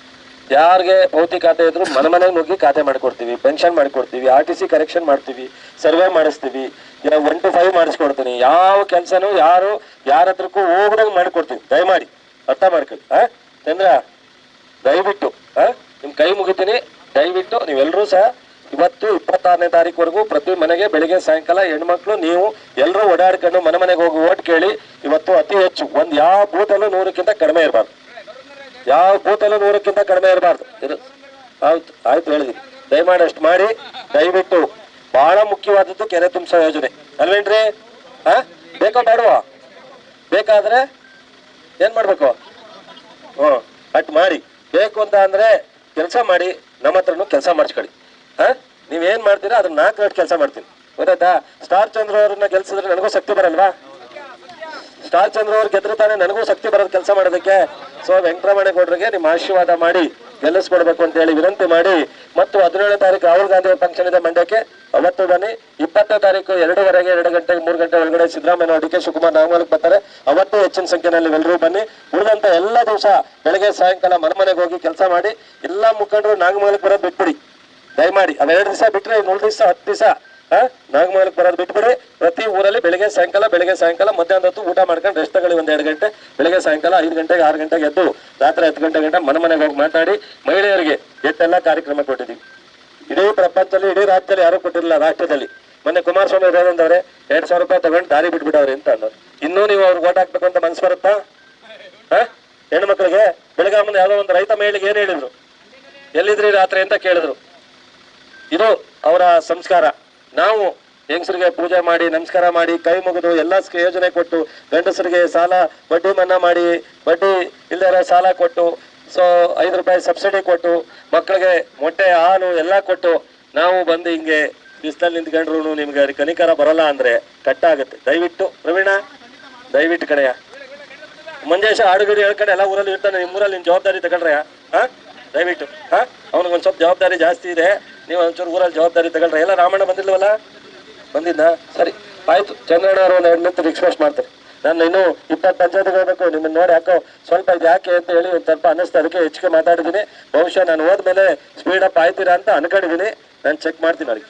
ಯಾರಿಗೆ ಪೌತಿ ಖಾತೆ ಇದ್ರು ಮನೆ ಮನೆಗೆ ನುಗ್ಗಿ ಖಾತೆ ಮಾಡಿಕೊಡ್ತೀವಿ, ಪೆನ್ಷನ್ ಮಾಡಿಕೊಡ್ತೀವಿ, ಆರ್ ಟಿ ಸಿ ಕರೆಕ್ಷನ್ ಮಾಡ್ತೀವಿ, ಸರ್ವೆ ಮಾಡಿಸ್ತೀವಿ. ಒನ್ ಟು ಫೈವ್ ಮಾಡಿಸ್ಕೊಡ್ತೀನಿ. ಯಾವ ಕೆಲಸನೂ ಯಾರು, ಯಾರ ಹತ್ರಕ್ಕೂ ಹೋಗ್ದಂಗೆ ಮಾಡಿಕೊಡ್ತೀನಿ. ದಯಮಾಡಿ. ಅರ್ಥ ಮಾಡ್ಕೊಳ್ಳಿ. ಹಾ ಚಂದ್ರ, ದಯವಿಟ್ಟು ಹಾ ನಿಮ್ ಕೈ ಮುಗಿತೀನಿ. ದಯವಿಟ್ಟು ನೀವೆಲ್ಲರೂ ಸಹ ಇವತ್ತು ಇಪ್ಪತ್ತಾರನೇ ತಾರೀಕುವರೆಗೂ ಪ್ರತಿ ಮನೆಗೆ ಬೆಳಿಗ್ಗೆ ಸಾಯಂಕಾಲ ಹೆಣ್ಮಕ್ಳು, ನೀವು ಎಲ್ಲರೂ ಓಡಾಡ್ಕೊಂಡು ಮನೆ ಮನೆಗೆ ಹೋಗಿ ಓಟ್ ಕೇಳಿ ಇವತ್ತು ಅತಿ ಹೆಚ್ಚು, ಒಂದು ಯಾವ ಬೂತಲ್ಲೂ ನೂರಕ್ಕಿಂತ ಕಡಿಮೆ ಇರಬಾರ್ದು. ಯಾವ ಬೂತಲ್ಲೂ ನೂರಕ್ಕಿಂತ ಕಡಿಮೆ ಇರಬಾರ್ದು. ಇರು. ಆಯ್ತು ಆಯ್ತು ಹೇಳಿದ್ವಿ ದಯಮಾಡಿ ಅಷ್ಟು ಮಾಡಿ. ದಯವಿಟ್ಟು ಬಹಳ ಮುಖ್ಯವಾದದ್ದು ಕೆರೆ ತುಂಬಿಸೋ ಯೋಜನೆ. ಅಲ್ವೇನ್ರಿ? ಹಾ? ಬೇಕಾ ಬೇಡವಾ ಬೇಕಾದ್ರೆ ಏನ್ ಮಾಡ್ಬೇಕು? ಹ್ಞೂ, ಅಟ್ ಮಾಡಿ. ಬೇಕು ಅಂತ ಅಂದ್ರೆ ಕೆಲಸ ಮಾಡಿ, ನಮ್ಮ ಹತ್ರನು ಕೆಲಸ ಮಾಡಿಸ್ಕೊಳ್ಳಿ. ಹಾ? ನೀವೇನ್ ಮಾಡ್ತೀರಾ ಅದನ್ನ ನಾಲ್ಕು ರೇಟ್ ಕೆಲಸ ಮಾಡ್ತೀನಿ. ಗೊತ್ತಾಯ್ತಾ? ಸ್ಟಾರ್ ಚಂದ್ರ ಅವ್ರನ್ನ ಗೆಲ್ಸಿದ್ರೆ ನನಗೂ ಶಕ್ತಿ ಬರಲ್ವಾ? ಸ್ಟಾರ್ ಚಂದ್ರ ಅವ್ರು ಗೆದ್ರೆ ತಾನೇ ನನಗೂ ಶಕ್ತಿ ಬರೋದು ಕೆಲಸ ಮಾಡೋದಕ್ಕೆ. ಸೊ ವೆಂಕಟರಮಣೇಗೌಡರಿಗೆ ನಿಮ್ಮ ಆಶೀರ್ವಾದ ಮಾಡಿ, ಗೆಲ್ಲಿಸ್ಕೊಡ್ಬೇಕು ಅಂತ ಹೇಳಿ ವಿನಂತಿ ಮಾಡಿ, ಮತ್ತು ಹದಿನೇಳನೇ ತಾರೀಕು ರಾಹುಲ್ ಗಾಂಧಿ ಫಂಕ್ಷನ್ ಇದೆ ಮಂಡ್ಯಕ್ಕೆ. ಅವತ್ತು ಬನ್ನಿ. ಇಪ್ಪತ್ತನೇ ತಾರೀಕು ಎರಡೂವರೆಗೆ, ಎರಡು ಗಂಟೆಗೆ ಮೂರು ಗಂಟೆ ಒಳಗಡೆ ಸಿದ್ದರಾಮಯ್ಯ ಡಿ ಕೆ ಶಿವಕುಮಾರ್ ನಾಗಮೂಲಕ್ಕೆ ಬರ್ತಾರೆ. ಅವತ್ತು ಹೆಚ್ಚಿನ ಸಂಖ್ಯೆಯಲ್ಲಿ ಎಲ್ಲರೂ ಬನ್ನಿ. ಉಳಿದಂತ ಎಲ್ಲ ದಿವಸ ಬೆಳಗ್ಗೆ, ಸಾಯಂಕಾಲ ಮನೆ ಮನೆಗೆ ಹೋಗಿ ಕೆಲಸ ಮಾಡಿ. ಎಲ್ಲ ಮುಖಂಡರು ನಾಗಮೂಲಕ್ಕೆ ಬರೋದು ಬಿಟ್ಬಿಡಿ. ದಯಮಾಡಿ. ಎರಡು ದಿವಸ ಬಿಟ್ಟರೆ ಮೂರು ದಿವಸ ಹತ್ತು ದಿವಸ ನಾಗಮೂಲಕ್ಕೆ ಬರೋದು ಬಿಟ್ಬಿಡಿ. ಪ್ರತಿ ಊರಲ್ಲಿ ಬೆಳಗ್ಗೆ, ಸಾಯಂಕಾಲ ಬೆಳಗ್ಗೆ, ಸಾಯಂಕಾಲ ಮಧ್ಯಾಹ್ನ ಹೊತ್ತು ಊಟ ಮಾಡ್ಕೊಂಡು ರೆಸ್ಟ್ ತಗೊಳ್ಳಿ ಒಂದ್ ಎರಡು ಗಂಟೆ. ಬೆಳಗ್ಗೆ, ಸಾಯಂಕಾಲ ಐದು ಗಂಟೆಗೆ, ಆರು ಗಂಟೆಗೆ ಎದ್ದು ರಾತ್ರಿ ಹತ್ತು ಗಂಟೆ ಗಂಟೆ ಮನೆ ಮನೆಗೆ ಹೋಗಿ ಮಾತಾಡಿ. ಮಹಿಳೆಯರಿಗೆ ಎಷ್ಟೆಲ್ಲ ಕಾರ್ಯಕ್ರಮ ಕೊಟ್ಟಿದ್ದೀವಿ. ಇಡೀ ಪ್ರಪಂಚದಲ್ಲಿ, ಇಡೀ ರಾಜ್ಯದಲ್ಲಿ ಯಾರು ಕೊಟ್ಟಿರಲಿಲ್ಲ ರಾಷ್ಟ್ರದಲ್ಲಿ. ಮೊನ್ನೆ ಕುಮಾರಸ್ವಾಮಿ ಅವ್ರು ಎರಡು ಸಾವಿರ ರೂಪಾಯಿ ತಗೊಂಡು ದಾರಿ ಬಿಟ್ಬಿಟ್ಟವ್ರೆ ಅಂತ ಅನ್ನೋದು ಇನ್ನೂ ನೀವು ಅವ್ರಿಗೆ ಓಟ್ ಹಾಕ್ಬೇಕು ಅಂತ ಮನ್ಸು ಬರುತ್ತಾ? ಹೆಣ್ಣು ಹೆಣ್ಮಕ್ಳಿಗೆ ಮುಂದೆ ಯಾವುದೋ ಒಂದು ರೈತ ಮಹಿಳೆಗೆ ಏನ್ ಹೇಳಿದ್ರು? ಎಲ್ಲಿದ್ರಿ ರಾತ್ರಿ ಅಂತ ಕೇಳಿದ್ರು. ಇದು ಅವರ ಸಂಸ್ಕಾರ. ನಾವು ಹೆಂಗಸರಿಗೆ ಪೂಜೆ ಮಾಡಿ, ನಮಸ್ಕಾರ ಮಾಡಿ, ಕೈ ಮುಗಿದು ಎಲ್ಲ ಯೋಜನೆ ಕೊಟ್ಟು, ಗಂಡಸರಿಗೆ ಸಾಲ, ಬಡ್ಡಿ ಮನ್ನಾ ಮಾಡಿ, ಬಡ್ಡಿ ಇಲ್ಲದ ಸಾಲ ಕೊಟ್ಟು ಸೊ ಐದು ರೂಪಾಯಿ ಸಬ್ಸಿಡಿ ಕೊಟ್ಟು ಮಕ್ಕಳಿಗೆ ಮೊಟ್ಟೆ, ಹಾಲು ಎಲ್ಲ ಕೊಟ್ಟು, ನಾವು ಬಂದು ಹಿಂಗೆ ಬಿಸಿಲಲ್ಲಿ ನಿಂತ್ಕೊಂಡ್ರು ನಿಮ್ಗೆ ಕನಿಕರ ಬರಲ್ಲ ಅಂದ್ರೆ ಕಟ್ಟಾಗುತ್ತೆ. ದಯವಿಟ್ಟು, ಪ್ರವೀಣ, ದಯವಿಟ್ಟು ಕಡೆಯ ಮಂಜೇಶ ಆಡುಗಡಿ ಹೇಳ್ಕೊಂಡು ಎಲ್ಲ ಊರಲ್ಲಿ ಇರ್ತಾನೆ, ನಿಮ್ಮ ಊರಲ್ಲಿ ನಿಮ್ ಜವಾಬ್ದಾರಿ ತಗೊಳ್ರಯ ಹಾಂ? ದಯವಿಟ್ಟು, ಹಾಂ? ಅವ್ನಿಗೆ ಒಂದ್ ಸ್ವಲ್ಪ ಜವಾಬ್ದಾರಿ ಜಾಸ್ತಿ ಇದೆ. ನೀವು ಒಂಚೂರು ಊರಲ್ಲಿ ಜವಾಬ್ದಾರಿ ತಗೊಳ್ರಿ. ಎಲ್ಲ ರಾಮಣ್ಣ ಬಂದಿಲ್ವಲ್ಲ ಬಂದಿದ್ದ ಸರಿ, ಆಯ್ತು. ಚಂದ್ರಣ್ಣ ಅವರು ಒಂದು ಎರಡು ನಿಮಿಷ ರಿಕ್ವೆಸ್ಟ್ ಮಾಡ್ತಾರೆ. ನಾನು ಇನ್ನೂ ಇಪ್ಪತ್ತು ಪಂಚಾಯತ್ಗೆ ಹೋಗ್ಬೇಕು. ನಿಮ್ಮನ್ನ ನೋಡಿ ಯಾಕೋ ಸ್ವಲ್ಪ ಇದು ಯಾಕೆ ಅಂತ ಹೇಳಿ ಒಂದು ಸ್ವಲ್ಪ ಅನ್ನಿಸ್ತು. ಅದಕ್ಕೆ ಹೆಚ್ಚಿಗೆ ಮಾತಾಡಿದ್ದೀನಿ. ಬಹುಶಃ ನಾನು ಹೋದ್ಮೇಲೆ ಸ್ಪೀಡ್ ಅಪ್ ಆಯ್ತೀರಾ ಅಂತ ಅನ್ಕೊಂಡಿದ್ದೀನಿ. ನಾನು ಚೆಕ್ ಮಾಡ್ತೀನಿ ಅವ್ರಿಗೆ.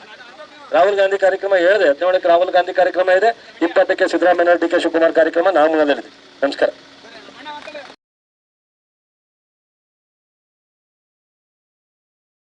ರಾಹುಲ್ ಗಾಂಧಿ ಕಾರ್ಯಕ್ರಮ ಹೇಳಿದೆ. ಹದಿನೇಳಕ್ಕೆ ರಾಹುಲ್ ಗಾಂಧಿ ಕಾರ್ಯಕ್ರಮ ಇದೆ. ಇಪ್ಪತ್ತಕ್ಕೆ ಸಿದ್ದರಾಮಯ್ಯ, ಡಿ ಕೆ ಶಿವಕುಮಾರ್ ಕಾರ್ಯಕ್ರಮ. ನಾಮೂಲದಲ್ಲಿದೆ ನಮಸ್ಕಾರ.